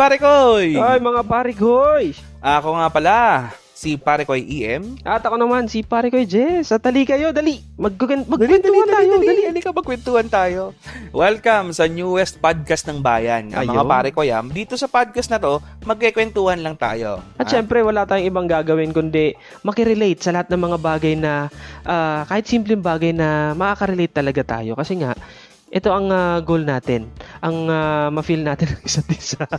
Pare koy! Ay, mga pare koy! Ako nga pala, si pare koy EM. At ako naman, si pare koy Jess. At dali kayo, dali. Magkugan, magkwentuhan tayo, dali. dali. Halika, magkwentuhan tayo. Welcome sa newest podcast ng bayan. Ang mga pare ko yan, dito sa podcast na to, magkikwentuhan lang tayo. At Ah, syempre, wala tayong ibang gagawin kundi makirelate sa lahat ng mga bagay na, ah, kahit simpleng bagay na makaka-relate talaga tayo. Kasi nga, ito ang ah, goal natin. Ang ah, ma-feel natin ang isa't isa.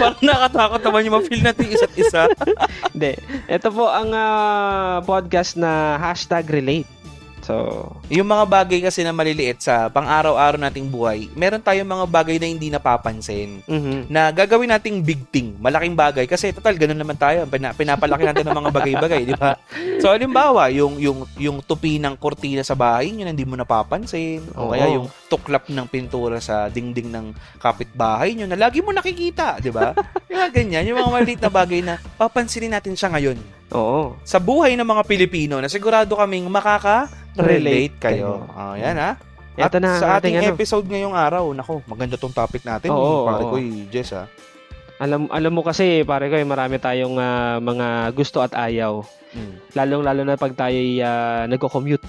Parang nakatakot naman yung ma-feel natin isa't isa. Hindi. Ito po ang ah, podcast na hashtag relate. So, yung mga bagay kasi na maliliit sa pang-araw-araw nating buhay, meron tayong mga bagay na hindi napapansin. mhm. na gagawin nating big thing, malaking bagay kasi total ganun naman tayo, Pina- pinapalaki natin ng mga bagay-bagay, di ba? So halimbawa, yung yung yung tupi ng kortina sa bahay, yun hindi mo napapansin, o Oo. kaya yung tuklap ng pintura sa dingding ng kapitbahay nyo na lagi mo nakikita, di ba? yung mga ganyan, yung mga maliit na bagay na papansinin natin siya ngayon Oo. sa buhay ng mga Pilipino na sigurado kaming makaka-relate kayo. kayo. Oh, yan ha. Ito At na ang sa ating ating ano. episode ngayong araw, nako, maganda tong topic natin. Oo, pare oo. ko, Jess ha. Alam alam mo kasi pare ko, eh, marami tayong ah, mga gusto at ayaw. Mm. Lalong lalo na pag tayo uh, nagko-commute.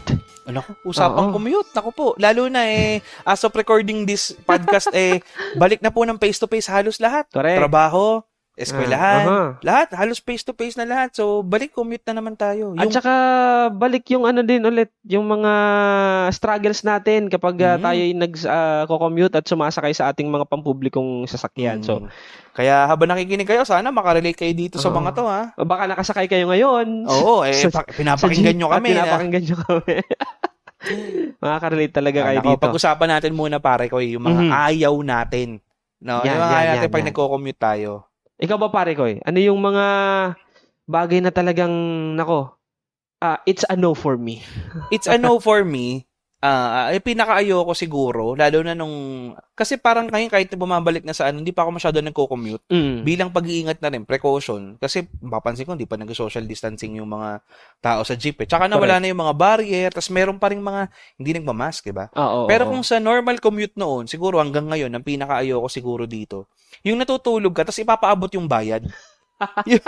Ano ko? Usapang Oo. commute. Ako po. Lalo na eh, as of recording this podcast, eh, balik na po ng face-to-face halos lahat. Correct. Trabaho, eskwelahan, Ah, aha. lahat. Halos face-to-face na lahat. So, balik commute na naman tayo. At saka balik yung ano din ulit, yung mga struggles natin kapag ah, Mm. tayo nag-commute at sumasakay sa ating mga pampublikong sasakyan. So, Mm. kaya habang nakikinig kayo, sana makarelate kayo dito sa Oo. mga to, ha? baka nakasakay kayo ngayon. Oo, eh, Sa- pa- pinapakinggan jeep nyo kami. na- Pinapakinggan nyo kami. Makaka-relate talaga Ah, kayo nako, dito. Pag-usapan natin muna, pare ko, yung mga Mhm. ayaw natin. No? Yan, yung yan, ayaw natin yan, pag yan. nagko-commute tayo. Ikaw ba pare ko Ano yung mga bagay na talagang, nako, ah, it's a no for me. It's a no for me. Ah, uh, pinaka-ayoko siguro, lalo na nung, kasi parang ngayon kahit na bumabalik na sa ano, hindi pa ako masyado nagko-commute. Mm. Bilang pag-iingat na rin, precaution. Kasi mapapansin ko, hindi pa nag-social distancing yung mga tao sa jeep eh. Tsaka nawala na yung mga barrier, tas meron pa rin mga hindi nagmamask, di ba? Oo, Pero oo. kung sa normal commute noon, siguro hanggang ngayon, ang pinaka-ayoko siguro dito, yung natutulog ka, tas ipapaabot yung bayad. yung,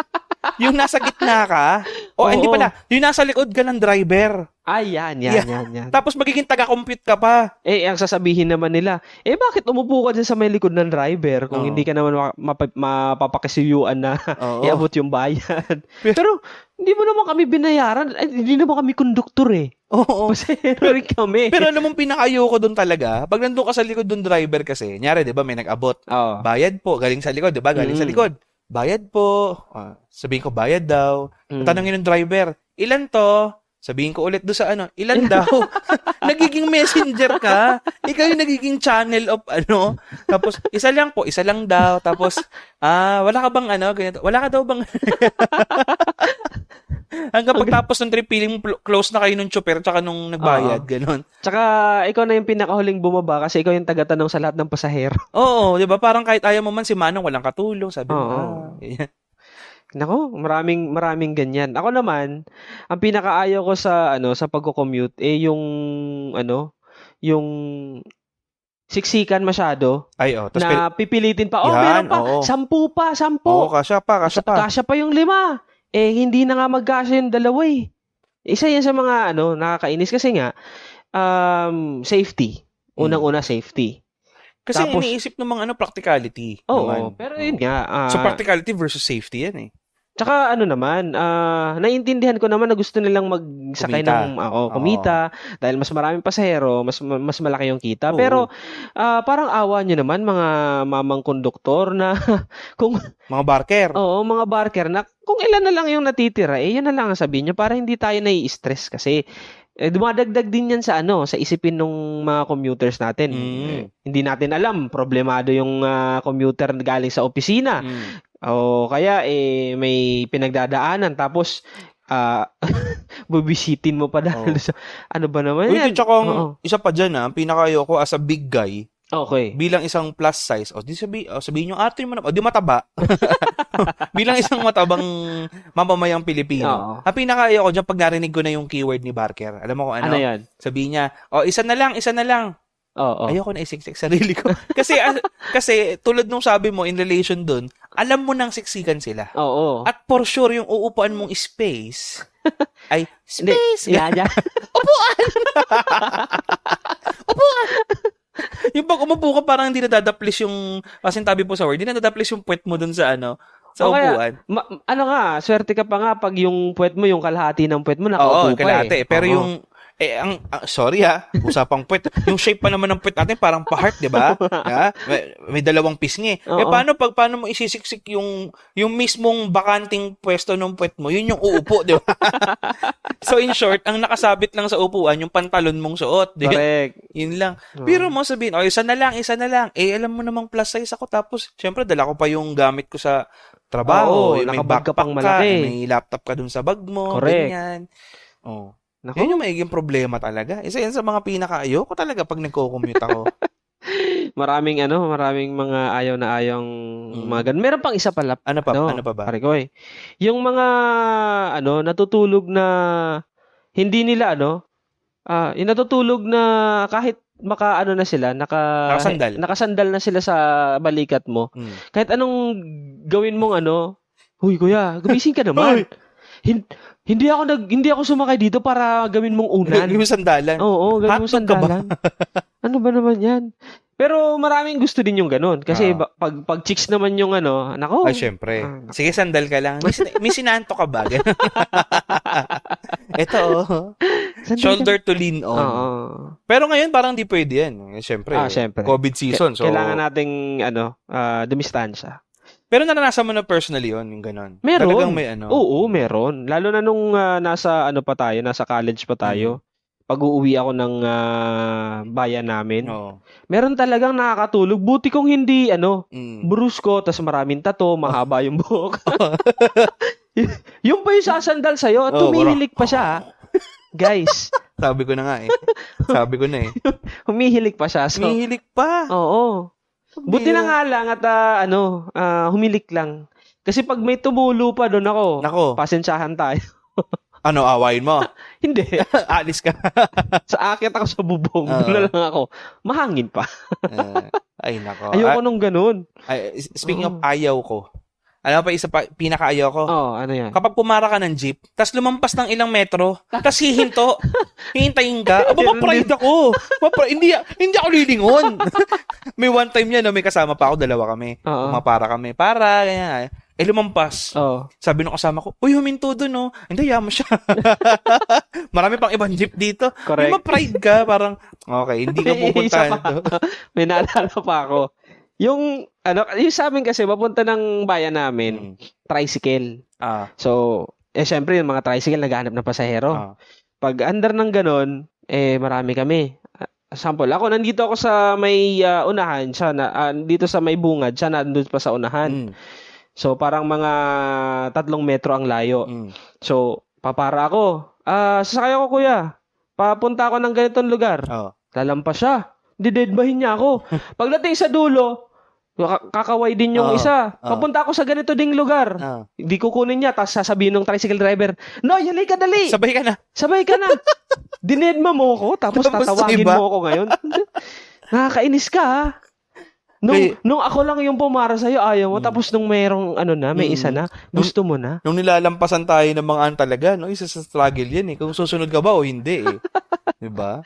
yung nasa gitna ka, o Oo. hindi pala, yung nasa likod ka ng driver. Ay, yan, yan, Yeah. yan, yan. Tapos magiging taga-compute ka pa. Eh, ang sasabihin naman nila, eh bakit umupo ka dyan sa may likod ng driver kung Oo. hindi ka naman ma- mapa- mapapakisiyuan na Oo. iabot yung bayad? Pero- hindi mo naman kami binayaran. Ay, hindi naman kami konduktor eh. Oo. Pasahero rin kami. Pero alam mong pinakayoko doon talaga, pag nandun ka sa likod doon driver kasi, nyari, di ba, may nag-abot. Oo. Bayad po, galing sa likod, di ba? Galing sa Mm. likod. Bayad po. Ah, sabihin ko, bayad daw. Mm. Tanongin ng driver, ilan to? Sabihin ko ulit doon sa ano, ilan daw? nagiging messenger ka. Ikaw yung nagiging channel of ano. Tapos, isa lang po, isa lang daw. Tapos, ah, wala ka bang ano, ganito. Wala ka daw bang... Hanggang pagtapos ng trip, feeling close na kayo nung chopper tsaka nung nagbayad, ganon. Tsaka, ikaw na yung pinakahuling bumaba kasi ikaw yung tagatanong sa lahat ng pasahero. Oo, di ba? Parang kahit ayaw mo man si Manong, walang katulong. Sabi mo, Oo. ah, ganyan. Nako, maraming maraming ganyan. Ako naman, ang pinakaayaw ko sa ano sa pagko-commute eh yung ano, yung siksikan masyado Ay, oh. Na pipilitin pa. Oh, Yan, meron pa. oo. Sampu pa, oo, sampu. kasya pa, kasya pa. Kasya pa yung lima. Eh, hindi na nga magkasya yung dalawa eh. Isa yan sa mga ano, nakakainis kasi nga, um, safety. Unang-una, safety. Kasi Tapos- iniisip ng mga ano, practicality. Oo, naman. pero yun nga. ah, So, practicality versus safety yan eh. Tsaka ano naman, ah naiintindihan ko naman na gusto nilang magsakay Kumita. ng ako, kumita dahil mas maraming pasahero, mas mas malaki yung kita. Oo. Pero ah, parang awa nyo naman mga mamang konduktor na kung Mga barker. oo, mga barker na kung ilan na lang yung natitira, eh yun na lang ang sabihin nyo para hindi tayo nai-stress kasi eh, dumadagdag din yan sa ano, sa isipin ng mga commuters natin. Mm. Eh, hindi natin alam, problemado yung ah, commuter galing sa opisina. Mm. O kaya eh may pinagdadaanan tapos ah bubisitin mo pa dahil sa ano ba naman Uy, yan? tsaka ang Oo. isa pa dyan ah, ang pinakayoko as a big guy, Okay. bilang isang plus size, o di sabi, o sabihin nyo, ate mo na, o di mataba. bilang isang matabang mamamayang Pilipino. Oo. Ang pinakayoko dyan pag narinig ko na yung keyword ni Barker. Alam mo kung ano? Ano yan? Sabihin niya, o isa na lang, isa na lang. Oo. Ayoko na isiksik sarili ko. kasi, ah, kasi tulad nung sabi mo in relation dun, alam mo nang siksikan sila. Oo. At for sure, yung uupuan mong space ay Hindi, space. yan, yan. yung pag umupo ka, parang hindi nadadaplis yung, kasi tabi po sa word, hindi nadadaplis yung puwet mo dun sa ano, sa O kaya, upuan. Ma- ano nga, swerte ka pa nga pag yung puwet mo, yung kalahati ng puwet mo, Oo, nakaupo ka kalate. eh. Pero Oo. yung, eh, ang, ah, sorry ha, usapang puwet. yung shape pa naman ng puwet natin, parang pa-heart, di ba? Ha? May, may dalawang pisngi. Eh, Oo. paano pag, paano mo isisiksik yung, yung mismong bakanting pwesto ng puwet mo, yun yung uupo, di ba? so, in short, ang nakasabit lang sa upuan, yung pantalon mong suot. Di? Correct. Yun lang. Pero mo sabihin, oh, isa na lang, isa na lang. Eh, alam mo namang plus size ako. Tapos, syempre, dala ko pa yung gamit ko sa trabaho. Oo, Eh, may ka backpack pang malaki. may laptop ka dun sa bag mo. Correct. Ganyan. Oh. Nako. Yan yung magiging problema talaga. Isa yan sa mga pinaka-ayoko talaga pag nagko-commute ako. Maraming ano, maraming mga ayaw na ayong Mm. mga ganun. Meron pang isa pala, Ano pa, No, ano pa ba? pare ko eh. Yung mga ano, natutulog na hindi nila ano, ah, yung natutulog na kahit maka ano na sila, naka Nakasandal. nakasandal na sila sa balikat mo. Hmm. Kahit anong gawin mong ano, Huy, kuya, gumising ka naman. Hin- hindi ako nag hindi ako sumakay dito para gawin mong unan. yung sandalan. Oo, gawin mo ka ba? sandalan. ano ba naman 'yan? Pero maraming gusto din yung ganun. Kasi ba- pag, pag chicks naman yung ano, nako. Ay, syempre. Ah. Sige, sandal ka lang. May, may sinanto ka ba? Ito, oh. sandal ka- shoulder to lean on. Oo. Pero ngayon, parang di pwede yan. Eh, Syempre, Ah, syempre. COVID season. So, Kailangan nating ano, ah, dumistansya. Pero naranasan mo na personally yun, yung ganon. Meron. Talagang may ano. Oo, meron. Lalo na nung ah, nasa ano pa tayo, nasa college pa tayo. Pag uuwi ako ng ah, bayan namin, Oo. meron talagang nakakatulog. Buti kong hindi ano, Mm. brusko, tas maraming tato, mahaba yung buhok. Y- yung pa yung sasandal sa'yo, at Oo, tumihilik pa siya. Guys, Sabi ko na nga eh. Sabi ko na eh. humihilik pa siya. So, Mihilik pa. oo. Buti na nga lang at ah, ano, ah, humilik lang. Kasi pag may tumulo pa doon ako, Nako, pasensyahan tayo. ano, awayin mo. Hindi. Alis ka. Sa akit ako sa bubong, Oo. doon na lang ako. Mahangin pa. Eh, ay, nako. Ayoko Ah, nung ganun. ay, speaking Oo. of ayaw ko. Alam mo pa, isa pa, pinaka-ayaw ko. Oh, ano yan? Kapag pumara ka ng jeep, tas lumampas ng ilang metro, tas hihinto, hihintayin ka, aba, ma-pride ako. Ma-pride, hindi, hindi ako lilingon. may one time yan, no, may kasama pa ako, dalawa kami. Oo. Pumapara kami. Para, ganyan. Eh, lumampas. Oh. Sabi nung kasama ko, uy, huminto dun, no. Hindi, yaman siya. Marami pang ibang jeep dito. Correct. May ma-pride ka, parang, okay, hindi ka pupuntahan to. May naalala pa ako. Yung, ano, yung sa amin kasi, papunta ng bayan namin, Mm. tricycle. Ah, So, eh, syempre, yung mga tricycle, naghahanap ng pasahero. ah. Pag andar ng ganon, eh, marami kami. Ah, Sample, ako, nandito ako sa may ah, unahan, siya na, ah, dito sa may bungad, siya nandun pa sa unahan. Mm, So, parang mga tatlong metro ang layo. mm. So, papara ako. Ah, sasakay ako, kuya. Papunta ako ng ganitong lugar. Oh. Lalampas siya. Didedbahin niya ako. Pagdating sa dulo, kakaway din yung Oo, isa. Papunta ako sa ganito ding lugar. Ah. Hindi kukunin niya, tapos sasabihin ng tricycle driver, No, yali ka dali! Sabay ka na. Sabay ka na! Dinedma mo ako, tapos Tapos tatawagin iba. mo ako ngayon. Nakakainis ka, ha? Nung, Kay- nung ako lang yung pumara sa'yo, ayaw mo. Mm. Tapos nung merong, ano na, may Mm. isa na, gusto mo na. Nung nilalampasan tayo ng mga an talaga, no, isa sa struggle yan eh. Kung susunod ka ba o hindi eh. 'Di ba?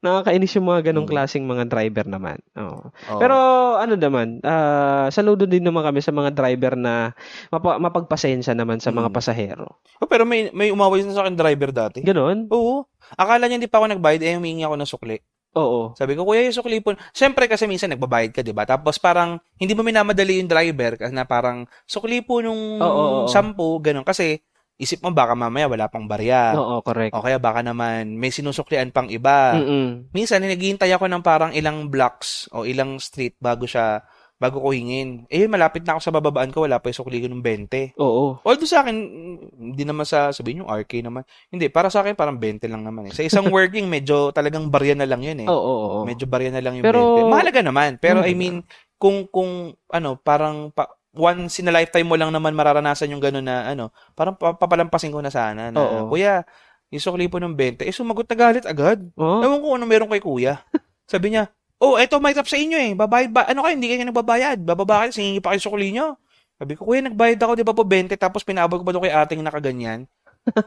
Nakakainis yung mga ganong Mm. klaseng mga driver naman. Oo. Oo. Pero ano naman, ah saludo din naman kami sa mga driver na mapa- mapagpasensya naman sa mga Mm. pasahero. Oh, pero may may umaway na sa akin driver dati. Ganon? Oo. Akala niya hindi pa ako nagbayad, eh humingi ako ng sukli. Oo. Sabi ko, kuya, yung sukli po. Siyempre kasi minsan nagbabayad ka, di ba? Tapos parang hindi mo minamadali yung driver kasi na parang sukli po nung Oo, oo, sampu, ganun. Kasi isip mo baka mamaya wala pang barya. Oo, correct. O kaya baka naman may sinusuklian pang iba. Mm-mm. Minsan, naghihintay ako ng parang ilang blocks o ilang street bago siya, bago ko hingin. Eh, malapit na ako sa bababaan ko, wala pa yung sukli ko ng 20. Oo. Although sa akin, hindi naman sa, sabihin yung RK naman. Hindi, para sa akin parang 20 lang naman eh. Sa isang working, medyo talagang barya na lang yun eh. Oo, oo, oo. Medyo barya na lang yung Pero- 20. Mahalaga naman. Pero I Mahalaga. mean, kung, kung, ano, parang, pa, once in a lifetime mo lang naman mararanasan yung gano'n na, ano, parang pa- papalampasin ko na sana na, Oo. kuya, yung sukli po ng 20, eh sumagot na galit agad. Oh? Ewan ko ano meron kay kuya. Sabi niya, oh, eto may tap sa inyo eh. Babayad ba? Ano kayo? Hindi kayo nagbabayad. Bababa kayo, singingi pa kayo sukli nyo. Sabi ko, kuya, nagbayad ako, di ba po 20, tapos pinabag ko pa doon kay ating nakaganyan.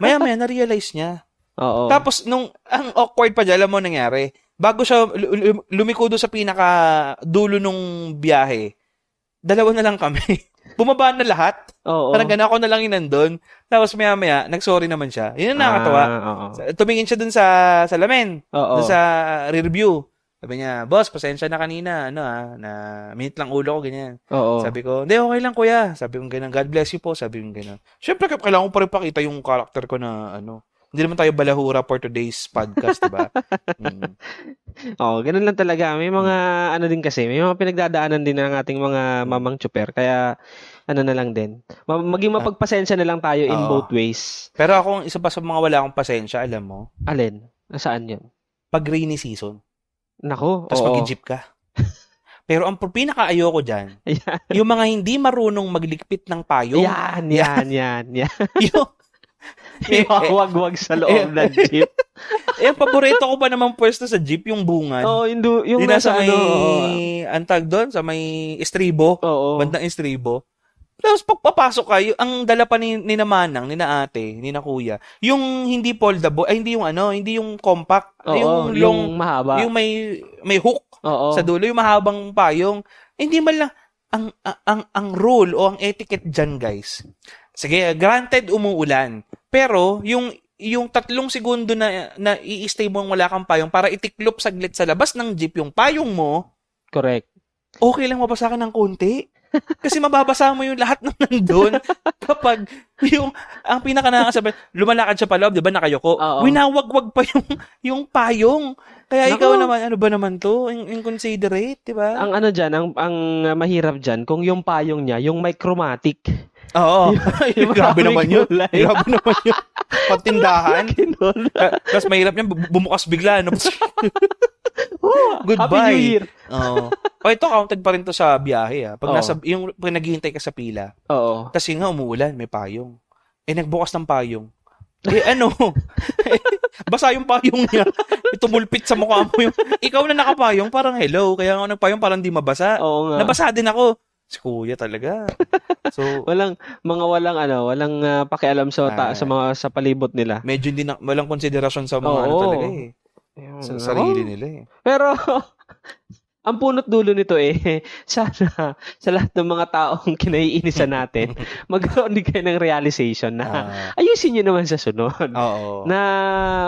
Maya-maya, na-realize niya. Oo. Tapos, nung, ang awkward pa dyan, alam mo nangyari, bago siya lu- lu- lumiko doon sa pinaka dulo nung biyahe, dalawa na lang kami. Bumaba na lahat. Oo. Parang gana ako na lang yun nandun. Tapos maya-maya, nag-sorry naman siya. Yun ang nakakatawa. Ah, oo. Tumingin siya dun sa salamin, Oo. dun sa review. Sabi niya, boss, pasensya na kanina, ano ah, na minute lang ulo ko, ganyan. Oo. Sabi ko, hindi, okay lang kuya. Sabi ko ganyan, God bless you po. Sabi ko ganyan. Siyempre, kailangan ko pa rin pakita yung character ko na, ano, hindi naman tayo balahura for today's podcast, diba? Mm. Oo, ganun lang talaga. May mga ano din kasi, may mga pinagdadaanan din ng ating mga mamang chuper. Kaya ano na lang din. Ma- maging mapagpasensya na lang tayo in Oo. both ways. Pero ako, isa pa sa mga wala akong pasensya, alam mo, Alin? Nasaan yun? pag rainy season, Nako, tapos mag-jeep ka. Pero ang pinaka-ayoko dyan, Ayan. yung mga hindi marunong maglikpit ng payong. Yan, yan, yan, yan. yung, Yung wag-wag sa loob ng jeep. eh, paborito ko pa naman pwesto sa jeep, yung bungad. Oo, yung, du- yung Yung nasa nasa may, ano. oo. ang tag doon, sa may estribo, Oo. bandang estribo. Tapos pagpapasok kayo, ang dala pa ni, ni na Manang, ni na ate, ni na kuya, yung hindi foldable, ay hindi yung ano, hindi yung compact, Oo, yung yung, long, mahaba. yung may, may hook Oo. sa dulo, yung mahabang payong. Hindi man lang, ang, ang, ang, ang rule o ang etiquette dyan, guys. Sige, granted umuulan. Pero, yung, yung tatlong segundo na, na i-stay mo ang wala kang payong para itiklop saglit sa labas ng jeep yung payong mo, Correct. okay lang mabasa ka ng konti. Kasi mababasa mo yung lahat ng nandun kapag yung, ang pinaka nakakasabi, lumalakad siya pa loob, di ba, nakayoko. Oo. Winawagwag pa yung, yung payong. Kaya Naku. ikaw naman, ano ba naman to? In- inconsiderate, di ba? Ang ano dyan, ang, ang mahirap dyan, kung yung payong niya, yung may chromatic. Oo. Yung Grabe naman yun. Grabe naman yun. Pagtindahan. Tapos mahirap niya, bu- bumukas bigla. No? Oh, Goodbye. Happy New Year. Oo. O ito, counted pa rin to sa biyahe. Ah. Pag, Oo. nasa, yung, pag naghihintay ka sa pila, Oo. Kasi nga umuulan, may payong. Eh, nagbukas ng payong. Eh, ano? Basa yung payong niya. Tumulpit sa mukha mo yung... Ikaw na nakapayong, parang hello. Kaya nga nagpayong, parang di mabasa. Oo nga. Nabasa din ako. Si kuya talaga. So, Walang mga walang ano, walang ah, pakialam sa ta- Ah. sa mga sa palibot nila. medyo hindi na, walang konsiderasyon sa mga ano Oo. talaga eh. Sa sarili nila eh. Pero ang punot dulo nito eh, sana sa lahat ng mga taong kinaiinisan natin, magkaroon din kayo ng realization na Ah, ayusin nyo naman sa sunod. Oo. Na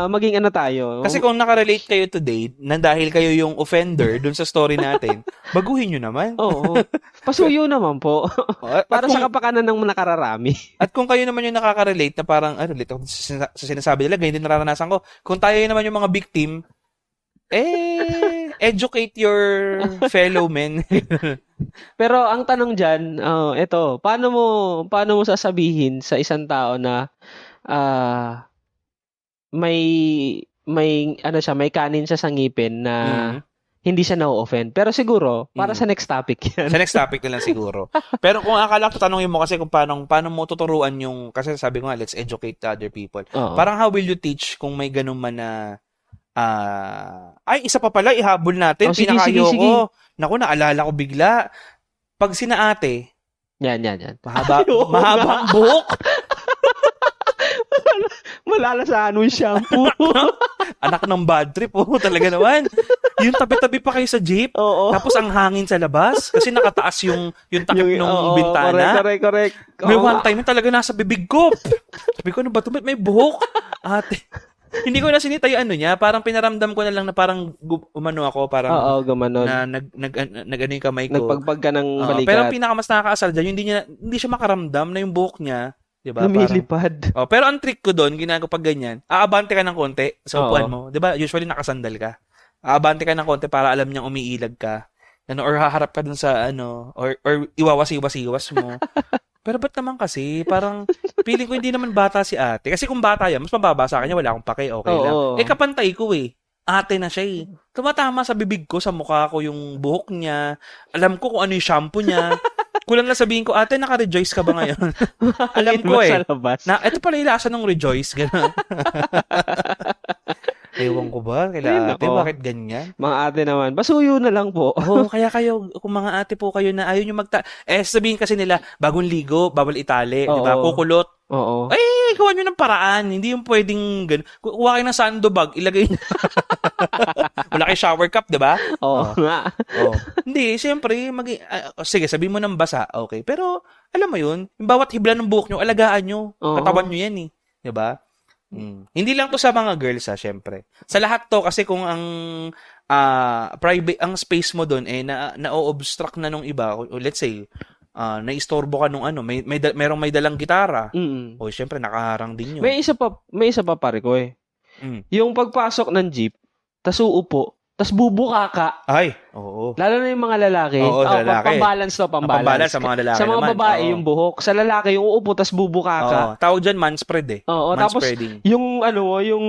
maging ano tayo. Kasi kung nakarelate kayo today, na dahil kayo yung offender dun sa story natin, baguhin nyo naman. Oo. Pasuyo naman po. At, Para at sa kung, kapakanan ng nakararami. At kung kayo naman yung nakaka-relate na parang, ah, relate ako sa sinasabi nila, ganyan din nararanasan ko. Kung tayo naman yung mga victim, eh, educate your fellow men. Pero ang tanong diyan, oh, ito, paano mo paano mo sasabihin sa isang tao na ah may may ano siya, may kanin siya sa ngipin na Mhm. hindi siya na-offend. Pero siguro, para Mm. sa next topic yan. sa next topic na lang siguro. Pero kung akala ko tanongin mo kasi kung paano, paano mo tuturuan yung, kasi sabi ko nga, let's educate other people. Oo. Parang how will you teach kung may ganun man na, ah, ay, isa pa pala, ihabol natin, Oh, sige, pinakayo sige, sige. ko. Naku, naalala ko bigla. Pag sinaate, Yan, yan, yan. mahaba, Ay, mahabang buhok, Malalasahan mo yung shampoo. anak ng bad trip, oh, talaga naman. Yung tabi-tabi pa kayo sa jeep, Oo. tapos ang hangin sa labas, kasi nakataas yung, yung takip ng oo, bintana. Correct, correct, correct. May one time yung talaga nasa bibig ko. Sabi ko, ano ba ito? May buhok. Ate. Hindi ko na sinita yung ano niya. Parang pinaramdam ko na lang na parang umano ako. Parang Oo, gumanon. na nag, nag, nag, ano yung kamay ko. Nagpagpag ka ng Oo, balikat. pero ang pinaka mas nakakaasar dyan, hindi, niya, hindi siya makaramdam na yung buhok niya. Diba? Parang, Lumilipad. oh, pero ang trick ko doon, ginagawa pag ganyan, aabante ka ng konti sa upuan mo. Diba? Usually nakasandal ka. Aabante ka ng konti para alam niyang umiilag ka. Ano, or haharap ka dun sa ano, or, or iwawasi-wasi-was mo. Pero ba't naman kasi, parang feeling ko hindi naman bata si ate. Kasi kung bata yan, mas mababa sa kanya, wala akong pake, okay lang. Oo. Eh, kapantay ko eh. Ate na siya eh. Tumatama sa bibig ko, sa mukha ko yung buhok niya. Alam ko kung ano yung shampoo niya. Kulang na sabihin ko, ate, naka-rejoice ka ba ngayon? Alam ko Ba eh. Sa labas. na, ito pala yung lasa ng rejoice. Ganun. Ewan ko ba? Ay, Kaila ate, nako. bakit ganyan? Mga ate naman, basuyo na lang po. Oo, kaya kayo, kung mga ate po kayo na ayaw nyo magta... Eh, sabihin kasi nila, bagong ligo, bawal itali, di ba? Oo. Kukulot. Oo. Eh, gawa nyo ng paraan. Hindi yung pwedeng ganun. Kuha kayo ng sandbag, ilagay nyo. Wala kayo shower cup, di ba? Oo nga. Oh. Hindi, siyempre, mag ah, sige, sabihin mo ng basa, okay. Pero, alam mo yun, yung bawat hibla ng buhok nyo, alagaan nyo. Oo. Katawan nyo yan eh. Di ba? Mm. Hindi lang to sa mga girls ha, syempre. Sa lahat to, kasi kung ang ah, private, ang space mo doon, eh, na, na-obstruct na nung iba, o let's say, ah, naistorbo ka nung ano, may, may, da- merong may dalang gitara, Mm. o syempre, nakaharang din yun. May isa pa, may isa pa pare ko eh. Mm. Yung pagpasok ng jeep, tas uupo, tas bubuka ka. Ay, oo. Lalo na yung mga lalaki. Oo, Oh, lalaki. Pambalance to, pambalance. pambalance sa mga lalaki Sa mga naman. babae, Oo. yung buhok. Sa lalaki, yung uupo, tas bubuka ka. Oo. Tawag dyan, manspread eh. Oo, tapos yung ano mo, yung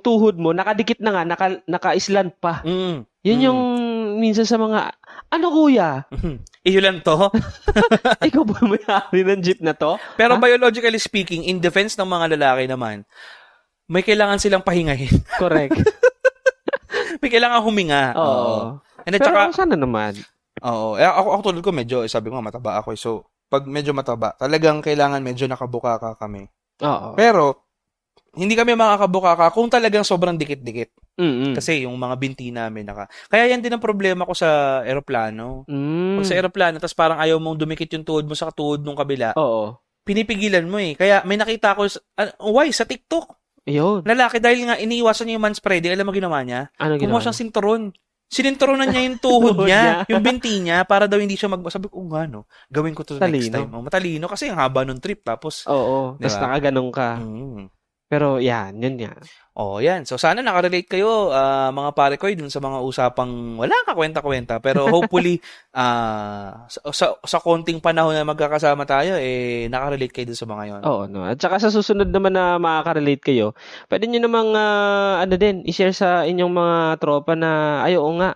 tuhod mo, nakadikit na nga, naka, naka-island pa. Mm. Yun Mm. yung minsan sa mga, ano kuya? Iyo lang to. Ikaw ba may-ari ng jeep na to? Pero Ha? biologically speaking, in defense ng mga lalaki naman, may kailangan silang pahingahin. Correct. may kailangan huminga. Oo. And then, Pero tsaka, sana naman. oo. Eh, ako, ako tulad ko, medyo, sabi ko mataba ako. eh. So, pag medyo mataba, talagang kailangan medyo nakabuka ka kami. Oo. Pero, hindi kami makakabuka ka kung talagang sobrang dikit-dikit. Mm-mm. Kasi yung mga binti namin naka... Kaya yan din ang problema ko sa eroplano. Mm. Pag sa eroplano, tapos parang ayaw mong dumikit yung tuhod mo sa tuhod ng kabila, Oo. pinipigilan mo eh. Kaya may nakita ko, ah, why? Sa TikTok. Ayun. Lalaki, dahil nga iniiwasan niya yung manspreading, alam mo ginawa niya? Ano Kumuha ginawa? siyang sinturon. Sininturonan niya yung tuhod niya, yung binti niya, para daw hindi siya mag... Sabi ko, "Oo nga no, gawin ko to next Talino. time. Oh, matalino kasi ang haba ng trip. Tapos, Oo. Tapos Diba? nakaganong ka. mm. Pero yan, yun nga. Oh, yan. So, sana nakarelate kayo, ah, mga pare ko, dun sa mga usapang wala ka kwenta-kwenta. Pero hopefully, ah, sa, sa, sa konting panahon na magkakasama tayo, eh, nakarelate kayo dun sa mga yon. Oo, no. At saka sa susunod naman na makaka-relate kayo, pwede nyo namang, ah, ano din, i-share sa inyong mga tropa na, ay, oo nga,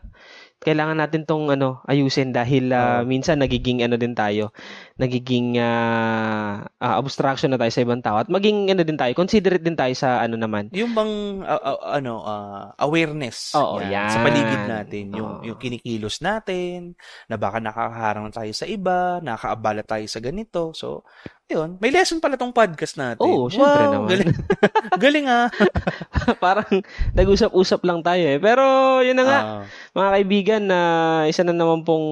kailangan natin tong ano ayusin dahil ah, Oo. minsan nagiging ano din tayo nagiging ah, ah, obstruction na tayo sa ibang tao at maging ano din tayo considerate din tayo sa ano naman Yung bang, ah, ah, ano, ah, awareness. Oo, Sa yan. paligid natin. Yung, Oo. yung kinikilos natin, na baka nakakaharang tayo sa iba, nakakaabala tayo sa ganito. So, yun. May lesson pala tong podcast natin. Oo, syempre wow, naman. Galing, galing ah. parang nag-usap-usap lang tayo eh pero yun na nga Ah, mga kaibigan na isa na naman pong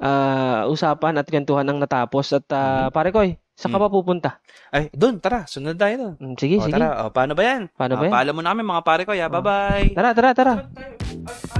ah, usapan at kwentuhan ang natapos at ah, Mhm. pare ko saan ka Mm. pa pupunta ay, doon, tara. Sunod tayo doon. Mm, sige O, sige tara. O, paano ba yan? Paano ba Ah, yan? Paalam mo na kami, mga pare ko. Ya, Oh. bye-bye. tara tara tara. Ah,